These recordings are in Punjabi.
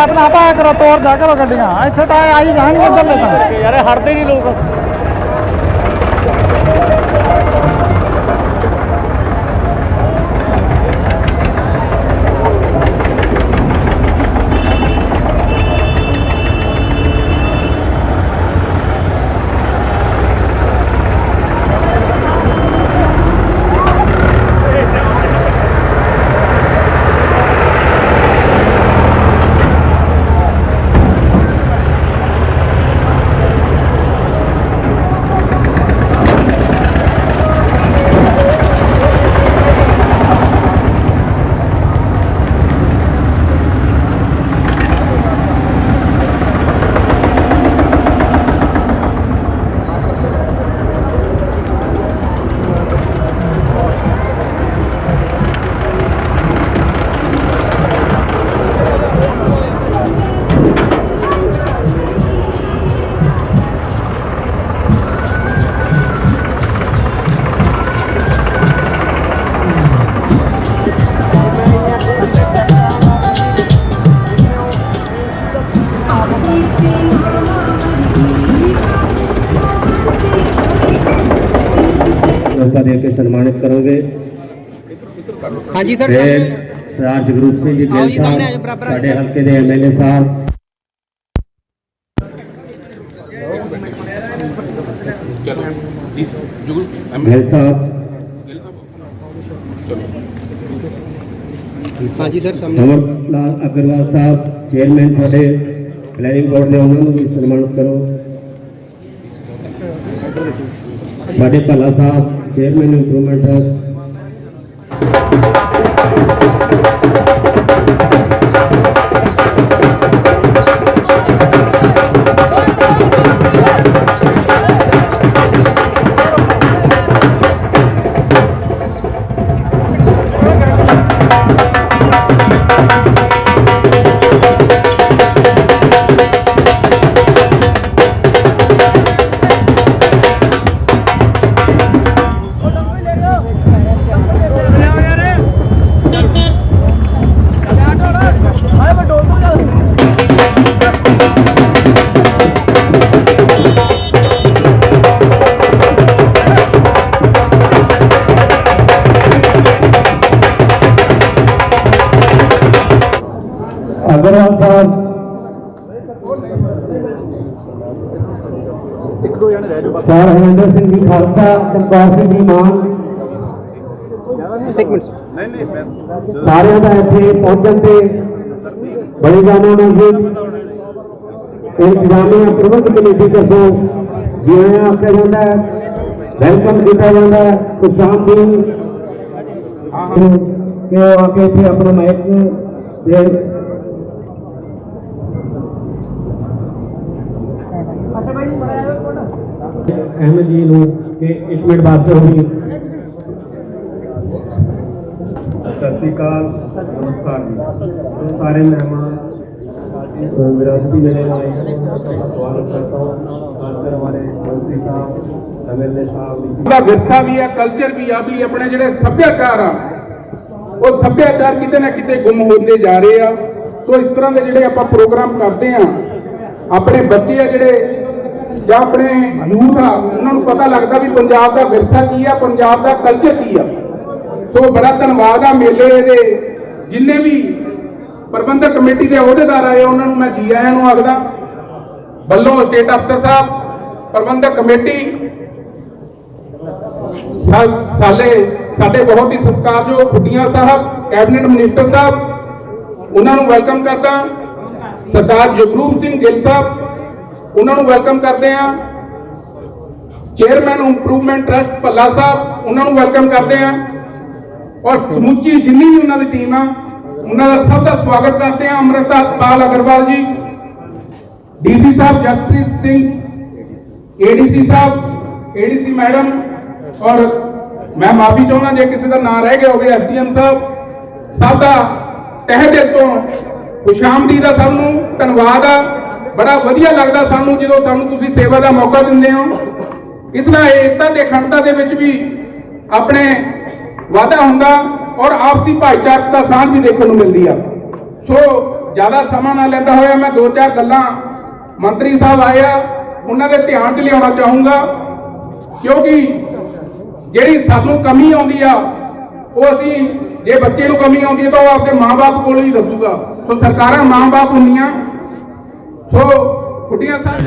ਗੈਪ ਨਾ ਪਾਇਆ ਕਰੋ, ਤੋੜ ਦਿਆ ਕਰੋ ਗੱਡੀਆਂ। ਇੱਥੇ ਤਾਂ ਆਈ ਜਾਣਗੇ ਇੱਧਰਲੇ ਤਾਂ। ਯਾਰ, ਇਹ ਹਟਦੇ ਨਹੀਂ ਲੋਕ। ਮੌਕਾ ਦੇ ਕੇ ਸਨਮਾਨਿਤ ਕਰੋਗੇ। ਹਾਂਜੀ ਸਰ ਸਰਦਾਰ ਜਗਰੂਪ ਸਿੰਘ ਜੀ ਗਿੱਲ ਸਾਹਿਬ ਸਾਡੇ ਹਲਕੇ ਦੇ ਐਮਐਲਏ ਸਾਹਿਬ। ਗਿੱਲ ਸਾਹਿਬ। ਹਾਂਜੀ ਸਰ ਅਮਰ ਲਾਲ ਅਗਰਵਾਲ ਸਾਹਿਬ ਚੇਅਰਮੈਨ ਸਾਡੇ ਪਲੈਨਿੰਗ ਬੋਰਡ ਦੇ ਉਹਨਾਂ ਨੂੰ ਵੀ ਸਨਮਾਨਿਤ ਕਰੋ। ਸਾਡੇ Bhalla Sahib. Chairman improvement trust sir Harinder Singh ji Khalsa Chamkaur Singh ji ਮਾਨ ਬਸ ਇੱਕ ਮਿੰਟ ਨਹੀਂ ਨਹੀਂ ਮੈਂ ਸਾਰਿਆਂ ਦਾ ਇੱਥੇ ਪਹੁੰਚਣ ਤੇ ਬੜੀ ਜਾਨਾਂ ਨੂੰ ਜੀ ਇੰਤਜ਼ਾਮੀਆ ਪ੍ਰਬੰਧ ਕਮੇਟੀ ਤਰਫੋਂ ਜਿਵੇਂ ਆਖਿਆ ਜਾਂਦਾ ਹੈ ਵੈਲਕਮ ਕੀਤਾ ਜਾਂਦਾ ਹੈ ਕੁਸ਼ਾਮ ਸਿੰਘ ਕਿ ਉਹ ਆ ਕੇ ਇੱਥੇ ਆਪਣਾ ਮਾਈਕ ਦੇ ਅਹਿਮਦ ਜੀ ਨੂੰ ਕਿ ਇੱਕ ਮਿੰਟ ਬਾਅਦ ਹੋਗੀ ਸਤਿ ਸ਼੍ਰੀ ਅਕਾਲ ਨਮਸਕਾਰ ਜੀ ਸਾਰੇ ਮਹਿਮਾਨ विरासती मेले में आए हैं सबका स्वागत करता हूँ खासकर हमारे मंत्री साहब एमएलए साहब ਦਾ ਵਿਰਸਾ ਵੀ ਹੈ ਕਲਚਰ ਵੀ ਆ ਵੀ ਆਪਣੇ ਜਿਹੜੇ ਸੱਭਿਆਚਾਰ ਆ ਉਹ ਸੱਭਿਆਚਾਰ ਕਿਤੇ ਨਾ ਕਿਤੇ ਗੁੰਮ ਹੁੰਦੇ ਜਾ ਰਹੇ ਆ ਸੋ ਇਸ ਤਰ੍ਹਾਂ ਦੇ ਜਿਹੜੇ ਆਪਾਂ ਪ੍ਰੋਗਰਾਮ ਕਰਦੇ ਆ ਆਪਣੇ ਬੱਚੇ ਆ ਜਿਹੜੇ ਜਾਂ ਆਪਣੇ ਯੂਥ ਆ ਉਹਨਾਂ ਨੂੰ ਪਤਾ ਲੱਗਦਾ ਵੀ ਪੰਜਾਬ ਦਾ ਵਿਰਸਾ ਕੀ ਆ, ਪੰਜਾਬ ਦਾ ਕਲਚਰ ਕੀ ਆ। ਸੋ ਬੜਾ ਧੰਨਵਾਦ ਆ ਮੇਲੇ ਦੇ ਜਿੰਨੇ ਵੀ ਪ੍ਰਬੰਧਕ ਕਮੇਟੀ ਦੇ ਅਹੁਦੇਦਾਰ ਆਏ ਉਹਨਾਂ ਨੂੰ ਮੈਂ ਜੀ ਆਇਆਂ ਨੂੰ ਆਖਦਾ, ਵੱਲੋਂ ਸਟੇਟ ਅਫਸਰ ਸਾਹਿਬ, ਪ੍ਰਬੰਧਕ ਕਮੇਟੀ ਸਾਲੇ, ਸਾਡੇ ਬਹੁਤ ਹੀ ਸਤਿਕਾਰਯੋਗ ਖੁੱਡੀਆਂ ਸਾਹਿਬ ਕੈਬਨਿਟ ਮਿਨਿਸਟਰ ਸਾਹਿਬ, ਉਹਨਾਂ ਨੂੰ ਵੈਲਕਮ ਕਰਦਾ। ਸਰਦਾਰ ਜਗਰੂਪ ਸਿੰਘ ਗਿੱਲ ਸਾਹਿਬ ਉਹਨਾਂ ਨੂੰ ਵੈਲਕਮ ਕਰਦੇ ਆ chairman improvement trust Bhalla Sahib, ਉਹਨਾਂ ਨੂੰ ਵੈਲਕਮ ਕਰਦੇ ਆ ਔਰ ਸਮੁੱਚੀ ਜਿੰਨੀ ਵੀ ਉਹਨਾਂ ਦੀ ਟੀਮ ਆ, ਉਹਨਾਂ ਦਾ ਸਭ ਦਾ ਸਵਾਗਤ ਕਰਦੇ ਆ Amrita Pal Agarwal ji DC Sahib Jaspreet Singh ADC Sahib ADC madam, ਔਰ ਮੈਂ ਮਾਫੀ ਚਾਹੁੰਦਾ ਜੇ ਕਿਸੇ ਦਾ ਨਾਮ ਰਹਿ ਗਿਆ ਹੋਵੇ ਐਸਡੀਐਮ ਸਾਹਿਬ, ਸਭ ਦਾ ਤਹਿ ਦਿਲ ਤੋਂ ਖੁਸ਼ਾਮਦੀ ਦਾ ਸਭ ਨੂੰ, ਧੰਨਵਾਦ ਆ। ਬੜਾ ਵਧੀਆ ਲੱਗਦਾ ਸਾਨੂੰ ਜਦੋਂ ਸਾਨੂੰ ਤੁਸੀਂ ਸੇਵਾ ਦਾ ਮੌਕਾ ਦਿੰਦੇ ਹੋ। ਇਸ ਨਾਲ ਏਕਤਾ ਤੇ ਅਖੰਡਤਾ ਦੇ ਵਿੱਚ ਵੀ ਆਪਣੇ ਵਾਧਾ ਹੁੰਦਾ ਔਰ ਆਪਸੀ ਭਾਈਚਾਰਕ ਦਾ ਸਾਂਝ ਵੀ ਦੇਖਣ ਨੂੰ ਮਿਲਦੀ ਆ। ਸੋ ਜ਼ਿਆਦਾ ਸਮਾਂ ਨਾ ਲੈਂਦਾ ਹੋਇਆ ਮੈਂ ਦੋ ਚਾਰ ਗੱਲਾਂ ਮੰਤਰੀ ਸਾਹਿਬ ਆਏ ਆ, ਉਹਨਾਂ ਦੇ ਧਿਆਨ 'ਚ ਲਿਆਉਣਾ ਚਾਹੂੰਗਾ। ਕਿਉਂਕਿ ਜਿਹੜੀ ਸਾਨੂੰ ਕਮੀ ਆਉਂਦੀ ਆ, ਉਹ ਅਸੀਂ ਜੇ ਬੱਚੇ ਨੂੰ ਕਮੀ ਆਉਂਦੀ ਹੈ ਤਾਂ ਉਹ ਆਪਣੇ ਮਾਪੇ ਕੋਲ ਹੀ ਦੱਸੂਗਾ। ਸੋ ਸਰਕਾਰਾਂ ਮਾਪੇ ਹੁੰਦੀਆਂ। ਸੋ ਕੁੜੀਆਂ ਸਾਹਿਬ।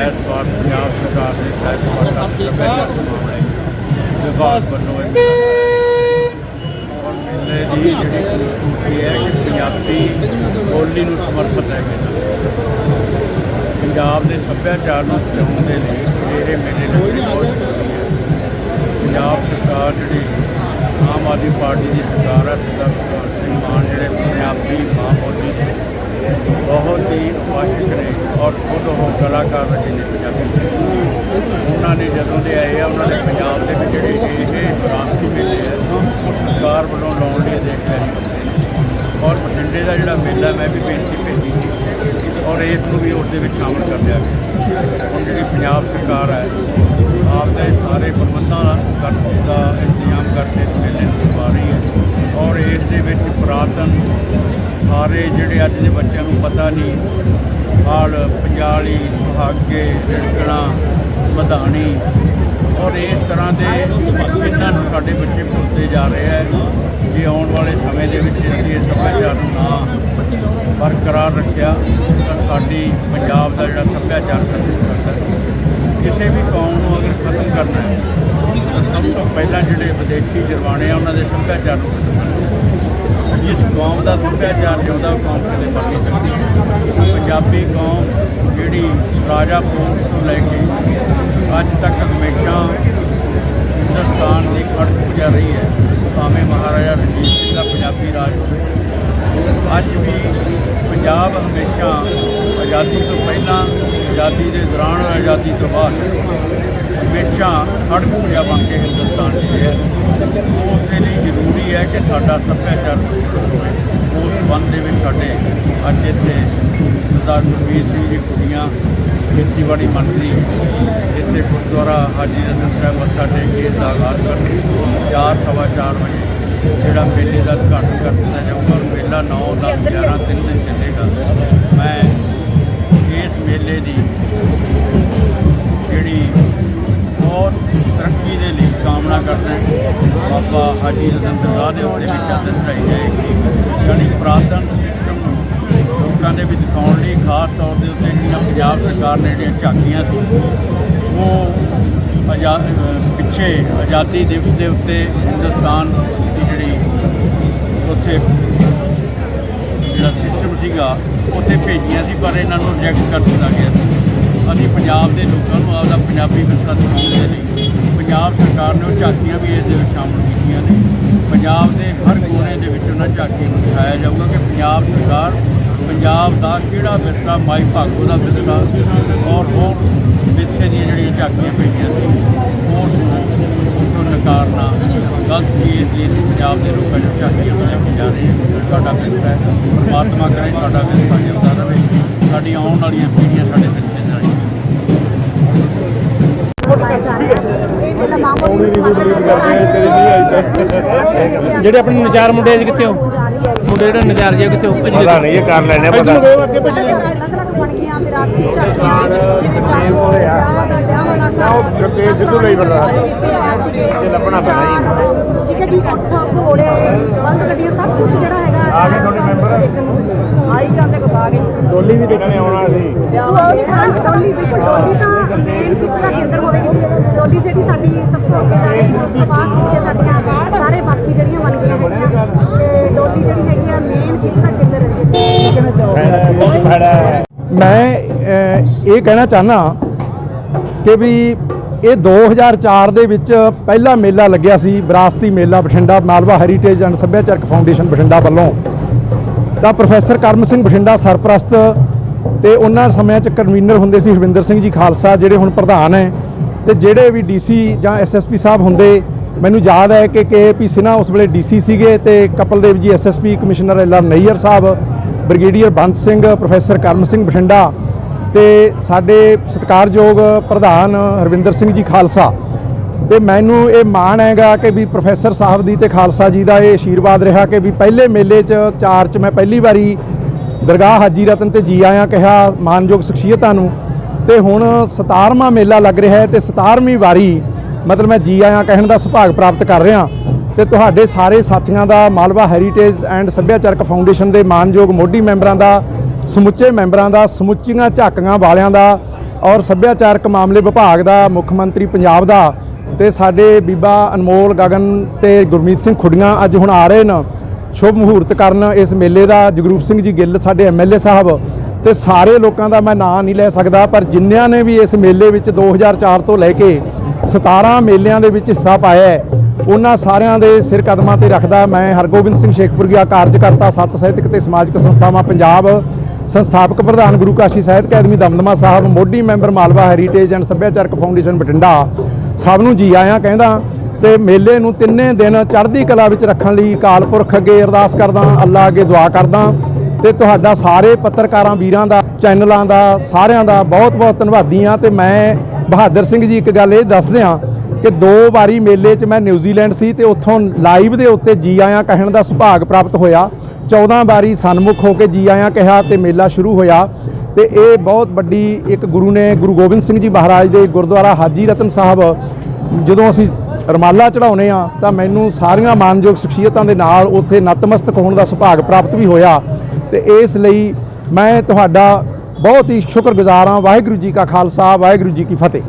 ਐਸ ਵਾਰ ਪੰਜਾਬ ਸਰਕਾਰ ਦੇ ਤਹਿਤ ਵਾਟਾ ਵਿਭਾਗ ਵੱਲੋਂ ਇੱਕ ਔਰ ਮੇਲੇ ਦੀ ਜਿਹੜੀ ਖੂਬਸੂਰਤੀ ਹੈ ਕਿ ਪੰਜਾਬੀ ਬੋਲੀ ਨੂੰ ਸਮਰਪਿਤ ਹੈ ਮੇਲਾ ਪੰਜਾਬ ਦੇ ਸੱਭਿਆਚਾਰ ਨੂੰ ਬਚਾਉਣ ਦੇ ਲਈ ਇਹ ਮੇਲੇ ਲੱਗਣੇ ਬਹੁਤ ਜ਼ਰੂਰੀ ਹੈ ਪੰਜਾਬ ਸਰਕਾਰ ਜਿਹੜੀ ਆਮ ਆਦਮੀ ਪਾਰਟੀ ਦੀ ਸਰਕਾਰ ਹੈ, ਸਰਦਾਰ ਭਗਵੰਤ ਸਿੰਘ ਮਾਨ ਜਿਹੜੇ ਪੰਜਾਬੀ ਮਾਂ ਬੋਲੀ ਦੇ ਬਹੁਤ ਹੀ ਉਪਾਸ਼ਕ ਨੇ ਔਰ ਖੁਦ ਉਹ ਕਲਾਕਾਰ ਰਹੇ ਨੇ ਪੰਜਾਬੀ ਉਹਨਾਂ ਨੇ ਜਦੋਂ ਦੇ ਆਏ ਆ, ਉਹਨਾਂ ਨੇ ਪੰਜਾਬ ਦੇ ਵਿੱਚ ਜਿਹੜੇ ਇਹ ਕ੍ਰਾਂਤੀ ਮੇਲੇ ਹੈ ਉਹ ਸਰਕਾਰ ਵੱਲੋਂ ਲਾਉਣ ਲਈ ਦੇਖ ਰਹੀ ਔਰ ਬਠਿੰਡੇ ਦਾ ਜਿਹੜਾ ਮੇਲਾ, ਮੈਂ ਵੀ ਬੇਨਤੀ ਭੇਜੀ ਔਰ ਇਸ ਨੂੰ ਵੀ ਉਸ ਦੇ ਵਿੱਚ ਸ਼ਾਮਲ ਕਰ ਲਿਆ ਗਿਆ। ਹੁਣ ਜਿਹੜੀ ਪੰਜਾਬ ਸਰਕਾਰ ਹੈ, ਆਪ ਦੇ ਸਾਰੇ ਪ੍ਰਬੰਧਾਂ ਦਾ ਕਰਨ ਦਾ ਇੰਤਜ਼ਾਮ ਕਰਕੇ ਇਸ ਮੇਲੇ ਨੂੰ ਕਰਵਾ ਰਹੀ ਹੈ। ਔਰ ਇਸ ਦੇ ਵਿੱਚ ਪੁਰਾਤਨ ਸਾਰੇ ਜਿਹੜੇ ਅੱਜ ਦੇ ਬੱਚਿਆਂ ਨੂੰ ਪਤਾ ਨਹੀਂ, ਹਾਲ ਪੰਜਾਲੀ, ਸੁਹਾਗੇ ਰਿੜਕਣਾ ਮਧਾਣੀ ਔਰ ਇਸ ਤਰ੍ਹਾਂ ਦੇ ਇਹਨਾਂ ਨੂੰ ਸਾਡੇ ਬੱਚੇ ਭੁੱਲਦੇ ਜਾ ਰਹੇ ਹੈ ਜੇ ਆਉਣ ਵਾਲੇ ਸਮੇਂ ਦੇ ਵਿੱਚ ਅਸੀਂ ਇਹ ਸੱਭਿਆਚਾਰ ਨੂੰ ਨਾ ਬਰਕਰਾਰ ਰੱਖਿਆ, ਤਾਂ ਸਾਡੀ ਪੰਜਾਬ ਦਾ ਜਿਹੜਾ ਸੱਭਿਆਚਾਰ ਖਤਮ ਹੋ ਕਿਸੇ ਵੀ ਕੌਮ ਨੂੰ ਅਗਰ ਖਤਮ ਕਰਨਾ ਹੈ ਪਹਿਲਾਂ ਜਿਹੜੇ ਵਿਦੇਸ਼ੀ ਜਰਵਾਣੇ ਆ, ਉਹਨਾਂ ਦੇ ਸੱਭਿਆਚਾਰ ਨੂੰ ਜਿਸ ਕੌਮ ਦਾ ਸੱਭਿਆਚਾਰ ਜਿਉਂਦਾ ਕੌਮ ਕਦੇ ਮਰ ਨਹੀਂ ਸਕਦੀ ਪੰਜਾਬੀ ਕੌਮ ਜਿਹੜੀ ਰਾਜਾ ਪੂਰ ਤੋਂ ਲੈ ਕੇ ਅੱਜ ਤੱਕ ਹਮੇਸ਼ਾ ਹਿੰਦੁਸਤਾਨ ਦੀ ਖੜਕ ਪੁਜਾ ਰਹੀ ਹੈ, ਭਾਵੇਂ ਮਹਾਰਾਜਾ ਰਣਜੀਤ ਸਿੰਘ ਦਾ ਪੰਜਾਬੀ ਰਾਜ ਅੱਜ ਵੀ ਪੰਜਾਬ ਹਮੇਸ਼ਾ ਆਜ਼ਾਦੀ ਤੋਂ ਪਹਿਲਾਂ, ਆਜ਼ਾਦੀ ਦੇ ਦੌਰਾਨ, ਆਜ਼ਾਦੀ ਤੋਂ ਬਾਅਦ। ਹਮੇਸ਼ਾ ਖੜਕ ਪੁਜਾ ਬਣ ਕੇ ਹਿੰਦੁਸਤਾਨ 'ਚ ਰਿਹਾ ਉਸ ਦੇ ਲਈ ਜ਼ਰੂਰੀ ਹੈ ਕਿ ਸਾਡਾ ਸੱਭਿਆਚਾਰ ਹੋਵੇ ਉਸ ਸੰਬੰਧ ਦੇ ਵਿੱਚ ਸਾਡੇ ਅੱਜ ਇੱਥੇ ਸਰਦਾਰ ਗੁਰਮੀਤ ਸਿੰਘ ਜੀ ਕੁੜੀਆਂ ਖੇਤੀਬਾੜੀ ਮੰਤਰੀ ਇੱਥੇ ਗੁਰਦੁਆਰਾ ਹਾਜੀ ਰਤਨ ਸਾਹਿਬ ਮੱਥਾ ਟੇਕ ਕੇ ਦਾ ਆਗਾਜ਼ ਕਰਦੇ ਚਾਰ ਸਵਾ ਚਾਰ ਵਜੇ ਜਿਹੜਾ ਮੇਲੇ ਦਾ ਉਦਘਾਟਨ ਕਰ ਦਿੱਤਾ ਜਾਊਗਾ ਮੇਲਾ 9 10 11 ਤਿੰਨ ਦਿਨ ਚੱਲੇਗਾ। ਮੈਂ ਇਸ ਮੇਲੇ ਦੀ ਜਿਹੜੀ ਬਹੁਤ ਤਰੱਕੀ ਦੇ ਲਈ ਕਾਮਨਾ ਕਰਦਾ ਬਾਬਾ ਹਾਜੀ ਰਤਨ ਦਰਗਾਹ ਦੇ ਉੱਤੇ ਵੀ ਚਾਦਰ ਚੜਾਈ ਜਾਏਗੀ ਯਾਨੀ ਪੁਰਾਤਨ ਸਿਸਟਮ ਨੂੰ ਲੋਕਾਂ ਦੇ ਵਿੱਚ ਦਿਖਾਉਣ ਲਈ ਖਾਸ ਤੌਰ ਦੇ ਉੱਤੇ ਜਿਹੜੀਆਂ ਪੰਜਾਬ ਸਰਕਾਰ ਨੇ ਜਿਹੜੀਆਂ ਝਾਕੀਆਂ ਸੀ, ਉਹ ਆਜ਼ਾ, ਪਿੱਛੇ ਆਜ਼ਾਦੀ ਦਿਵਸ ਦੇ ਉੱਤੇ ਹਿੰਦੁਸਤਾਨ ਦੀ ਜਿਹੜੀ ਉੱਥੇ ਜਿਹੜਾ ਸਿਸਟਮ ਸੀਗਾ, ਉੱਥੇ ਭੇਜੀਆਂ ਸੀ, ਪਰ ਇਹਨਾਂ ਨੂੰ ਰਿਜੈਕਟ ਕਰ ਦਿੱਤਾ ਗਿਆ ਸੀ। ਅਸੀਂ ਪੰਜਾਬ ਦੇ ਲੋਕਾਂ ਨੂੰ ਆਪਦਾ ਪੰਜਾਬੀ ਵਿਰਸਾ ਦਿਖਾਉਣ ਦੇ ਲਈ ਪੰਜਾਬ ਸਰਕਾਰ ਨੇ ਉਹ ਝਾਕੀਆਂ ਵੀ ਇਸ ਦੇ ਵਿੱਚ ਸ਼ਾਮਲ ਕੀਤੀਆਂ ਨੇ। ਪੰਜਾਬ ਦੇ ਹਰ ਕੋਨੇ ਦੇ ਵਿੱਚ ਉਹਨਾਂ ਝਾਕੀਆਂ ਨੂੰ ਦਿਖਾਇਆ ਜਾਊਗਾ ਕਿ ਪੰਜਾਬ ਸਰਕਾਰ ਪੰਜਾਬ ਦਾ ਕਿਹੜਾ ਵਿਰਸਾ ਮਾਈ ਭਾਗੋ ਦਾ ਵਿਰਸਾ ਔਰ ਹੋਰ ਵਿਰਸੇ ਦੀਆਂ ਜਿਹੜੀਆਂ ਝਾਕੀਆਂ ਭੇਜੀਆਂ ਸੀ ਉਸ ਨੂੰ ਉਸਨੂੰ ਨਕਾਰਨਾ, ਗਲਤ ਚੀਜ਼ ਦੀ ਪੰਜਾਬ ਦੇ ਲੋਕਾਂ ਨੂੰ ਝਾਕੀਆਂ ਨੂੰ ਲੈ ਕੇ ਜਾ ਰਹੇ ਸਾਡਾ ਵਿਰਸਾ ਹੈ, ਪਰਮਾਤਮਾ ਕਰੇ ਸਾਡਾ ਵਿਰਸਾ ਜਿਉਂਦਾ ਰਹੇ। ਸਾਡੀ ਆਉਣ ਵਾਲੀਆਂ ਪੀੜ੍ਹੀਆਂ ਸਾਡੇ ਵਿਰਸੇ ਜਿਹੜੇ ਆਪਣੇ ਨਚਾਰ ਮੁੰਡੇ ਅੱਜ ਕਿੱਥੇ ਹੋ? ਮੁੰਡੇ ਜਿਹੜੇ ਨਚਾਰ ਜੇ ਕਿੱਥੇ ਹੋ? ਪਤਾ ਨਹੀਂ ਇਹ ਕਰ ਲੈਣੇ ਪਤਾ ਅੱਗੇ ਜਿੱਦੋਂ ਲਈ ਫਿਰਦਾ। ਇਹ ਲੱਭਣਾ ਪੈਣਾ। ਠੀਕ ਹੈ ਜੀ ਉੱਠ ਘੋੜੇ ਬੰਦ ਗੱਡੀਆਂ ਸਭ ਕੁਝ ਜਿਹੜਾ ਹੈਗਾ ਆ ਗਏ ਤੁਹਾਡੇ ਮੈਂਬਰ? ਦੇਖਣ ਨੂੰ। ਕੋ ਡੋਲੀ ਵੀ ਦੇਖਣੇ ਆਉਣਾ ਸੀ। ਹਾਂ ਡੋਲੀ ਬਿਲਕੁਲ ਡੋਲੀ ਤਾਂ ਮੇਨ ਖਿੱਚ ਦਾ ਕੇਂਦਰ ਹੋਵੇਗੀ ਜੀ। ਡੋਲੀ ਜਿਹੜੀ ਸਾਡੀ ਸਭ ਤੋਂ ਅੱਗੇ ਜਾ ਰਹੀ ਹੈ। ਉਸ ਤੋਂ ਬਾਅਦ ਪਿੱਛੇ ਸਾਡੀਆਂ ਸਾਰੇ ਬਾਕੀ ਜਿਹੜੀਆਂ ਬਣ ਗਈਆਂ ਹੈਗੀਆਂ। ਤੇ ਡੋਲੀ ਜਿਹੜੀ ਹੈਗੀ ਆ ਮੇਨ ਖਿੱਚ ਦਾ ਕੇਂਦਰ ਰਹੇਗੀ ਫਾਇਦਾ ਬਹੁਤ ਫਾਇਦਾ ਹੈ ਮੈਂ ਇਹ ਕਹਿਣਾ ਚਾਹਨਾ ਕਿ ਵੀ ਇਹ 2004 ਦੇ ਵਿੱਚ ਪਹਿਲਾ ਮੇਲਾ ਲੱਗਿਆ ਸੀ। ਵਿਰਾਸਤੀ ਮੇਲਾ ਬਠਿੰਡਾ ਮਾਲਵਾ ਹੈਰੀਟੇਜ ਐਂਡ ਸੱਭਿਆਚਾਰਕ ਫਾਊਂਡੇਸ਼ਨ ਬਠਿੰਡਾ ਵੱਲੋਂ। ਤਾਂ ਪ੍ਰੋਫੈਸਰ ਕਰਮ ਸਿੰਘ ਬਠਿੰਡਾ ਸਰਪ੍ਰਸਤ ਤੇ ਉਹਨਾਂ ਸਮਿਆਂ ਚ ਕਨਵੀਨਰ ਹੁੰਦੇ ਸੀ ਹਰਵਿੰਦਰ ਸਿੰਘ ਜੀ ਖਾਲਸਾ, ਜਿਹੜੇ ਹੁਣ ਪ੍ਰਧਾਨ ਹੈ। ਤੇ ਜਿਹੜੇ ਵੀ ਡੀਸੀ ਜਾਂ ਐਸਐਸਪੀ ਸਾਹਿਬ ਹੁੰਦੇ, ਮੈਨੂੰ ਯਾਦ ਹੈ ਕਿ ਕੇਪੀ ਸਿਨਹਾ ਉਸ ਵੇਲੇ ਡੀਸੀ ਸੀਗੇ ਤੇ Kapildev ji SSP commissioner LR Nayyar Sahib, brigadier Bant Singh, professor Karam Singh Bathinda ਤੇ ਸਾਡੇ ਸਤਿਕਾਰਯੋਗ ਪ੍ਰਧਾਨ ਹਰਵਿੰਦਰ ਸਿੰਘ ਜੀ ਖਾਲਸਾ। ਤੇ ਮੈਨੂੰ ਇਹ ਮਾਣ ਹੈਗਾ ਕਿ ਵੀ ਪ੍ਰੋਫੈਸਰ ਸਾਹਿਬ ਦੀ ਤੇ ਖਾਲਸਾ ਜੀ ਦਾ ਇਹ ਆਸ਼ੀਰਵਾਦ ਰਿਹਾ ਕਿ ਵੀ ਪਹਿਲੇ ਮੇਲੇ 'ਚ ਚਾਰ 'ਚ ਮੈਂ ਪਹਿਲੀ ਵਾਰੀ ਦਰਗਾਹ ਹਾਜੀ ਰਤਨ ਤੇ ਜੀ ਆਇਆਂ ਕਿਹਾ ਮਾਨਯੋਗ ਸ਼ਖਸੀਅਤਾਂ ਨੂੰ। ਤੇ ਹੁਣ 17ਵਾਂ ਮੇਲਾ ਲੱਗ ਰਿਹਾ ਹੈ ਤੇ 17ਵੀਂ ਵਾਰੀ ਮਤਲਬ ਮੈਂ ਜੀ ਆਇਆਂ ਕਹਿਣ ਦਾ ਸੁਭਾਗ ਪ੍ਰਾਪਤ ਕਰ ਰਿਹਾ। ਤੇ ਤੁਹਾਡੇ ਸਾਰੇ ਸਾਥੀਆਂ ਦਾ ਮਾਲਵਾ ਹੈਰੀਟੇਜ ਐਂਡ ਸੱਭਿਆਚਾਰਕ ਫਾਊਂਡੇਸ਼ਨ ਦੇ ਮਾਨਯੋਗ ਮੋਢੀ ਮੈਂਬਰਾਂ ਦਾ, ਸਮੁੱਚੇ ਮੈਂਬਰਾਂ ਦਾ, ਸਮੁੱਚੀਆਂ ਝਾਕੀਆਂ ਵਾਲਿਆਂ ਦਾ ਔਰ ਸੱਭਿਆਚਾਰਕ ਮਾਮਲੇ ਵਿਭਾਗ ਦਾ, ਮੁੱਖ ਮੰਤਰੀ ਪੰਜਾਬ ਦਾ ਤੇ ਸਾਡੇ ਬੀਬਾ ਅਨਮੋਲ ਗਗਨ ਤੇ ਗੁਰਮੀਤ ਸਿੰਘ ਖੁੱਡੀਆਂ ਅੱਜ ਹੁਣ ਆ ਰਹੇ ਨੇ। ਸ਼ੁਭ ਮਹੂਰਤ ਕਰਨ ਇਸ ਮੇਲੇ ਦਾ। ਜਗਰੂਪ ਸਿੰਘ ਜੀ ਗਿੱਲ ਸਾਡੇ ਐਮਐਲਏ ਸਾਹਿਬ। ਤੇ ਸਾਰੇ ਲੋਕਾਂ ਦਾ ਮੈਂ ਨਾਂ ਨਹੀਂ ਲੈ ਸਕਦਾ, ਪਰ ਜਿੰਨਿਆਂ ਨੇ ਵੀ ਇਸ ਮੇਲੇ ਵਿੱਚ 2004 ਤੋਂ ਲੈ ਕੇ 17 ਮੇਲਿਆਂ ਦੇ ਵਿੱਚ ਹਿੱਸਾ ਪਾਇਆ ਉਹਨਾਂ ਸਾਰਿਆਂ ਦੇ ਸਿਰ ਕਦਮਾਂ ਤੇ ਰੱਖਦਾ ਮੈਂ ਹਰਗੋਬਿੰਦ ਸਿੰਘ ਸ਼ੇਖਪੁਰੀਆ ਕਾਰਜਕਰਤਾ, ਸੱਤ ਸਾਹਿਤਕ ਤੇ ਸਮਾਜਿਕ ਸੰਸਥਾਵਾਂ, ਪੰਜਾਬ ਸੰਸਥਾਪਕ ਪ੍ਰਧਾਨ ਗੁਰੂ ਕਾਸ਼ੀ ਸਾਹਿਤ ਅਕੈਡਮੀ, ਦਮਦਮਾ ਸਾਹਿਬ, ਮੋਢੀ ਮੈਂਬਰ, ਮਾਲਵਾ ਹੈਰੀਟੇਜ ਐਂਡ ਸੱਭਿਆਚਾਰਕ ਫਾਊਂਡੇਸ਼ਨ ਬਠਿੰਡਾ। ਸਭ ਨੂੰ ਜੀ ਆਇਆਂ ਕਹਿੰਦਾ, ਤੇ ਮੇਲੇ ਨੂੰ ਤਿੰਨੇ ਦਿਨ ਚੜ੍ਹਦੀ ਕਲਾ ਵਿੱਚ ਰੱਖਣ ਲਈ ਅਕਾਲ ਪੁਰਖ ਅੱਗੇ ਅਰਦਾਸ ਕਰਦਾ, ਅੱਲਾ ਅੱਗੇ ਦੁਆ ਕਰਦਾ। ਤੇ ਤੁਹਾਡਾ ਸਾਰੇ ਪੱਤਰਕਾਰਾਂ, ਵੀਰਾਂ ਦਾ, ਚੈਨਲਾਂ ਦਾ, ਸਾਰਿਆਂ ਦਾ ਬਹੁਤ ਬਹੁਤ ਧੰਨਵਾਦੀ ਆ ਤੇ ਮੈਂ ਬਹਾਦਰ ਸਿੰਘ ਜੀ ਇੱਕ ਗੱਲ ਇਹ ਦੱਸਦੇ ਆ ਕਿ ਦੋ ਵਾਰੀ ਮੇਲੇ 'ਚ ਮੈਂ ਨਿਊਜ਼ੀਲੈਂਡ ਸੀ ਤੇ ਉੱਥੋਂ ਲਾਈਵ ਦੇ ਉੱਤੇ ਜੀ ਆਇਆਂ ਕਹਿਣ ਦਾ ਸੁਭਾਗ ਪ੍ਰਾਪਤ ਹੋਇਆ। 14 ਵਾਰੀ ਸਨਮੁਖ ਹੋ ਕੇ ਜੀ ਆਇਆਂ ਕਿਹਾ ਤੇ ਮੇਲਾ ਸ਼ੁਰੂ ਹੋਇਆ ਤੇ ਇਹ ਬਹੁਤ ਵੱਡੀ ਇੱਕ ਗੁਰੂ ਨੇ, ਗੁਰੂ ਗੋਬਿੰਦ ਸਿੰਘ ਜੀ ਮਹਾਰਾਜ ਦੇ ਗੁਰਦੁਆਰਾ ਹਾਜੀ ਰਤਨ ਸਾਹਿਬ, ਜਦੋਂ ਅਸੀਂ ਰਮਾਲਾ ਚੜਾਉਨੇ ਆ ਤਾਂ ਮੈਨੂੰ ਸਾਰੀਆਂ ਮਾਨਯੋਗ ਸ਼ਖਸੀਅਤਾਂ ਦੇ ਨਾਲ ਉੱਥੇ ਨਤਮਸਤਕ ਹੋਣ ਦਾ ਸੁਭਾਗ ਪ੍ਰਾਪਤ ਵੀ ਹੋਇਆ ਤੇ ਇਸ ਲਈ ਮੈਂ ਤੁਹਾਡਾ ਬਹੁਤ ਹੀ ਸ਼ੁਕਰਗੁਜ਼ਾਰ ਹਾਂ। ਵਾਹਿਗੁਰੂ ਜੀ ਕਾ ਖਾਲਸਾ, ਵਾਹਿਗੁਰੂ ਜੀ ਕੀ ਫਤਿਹ।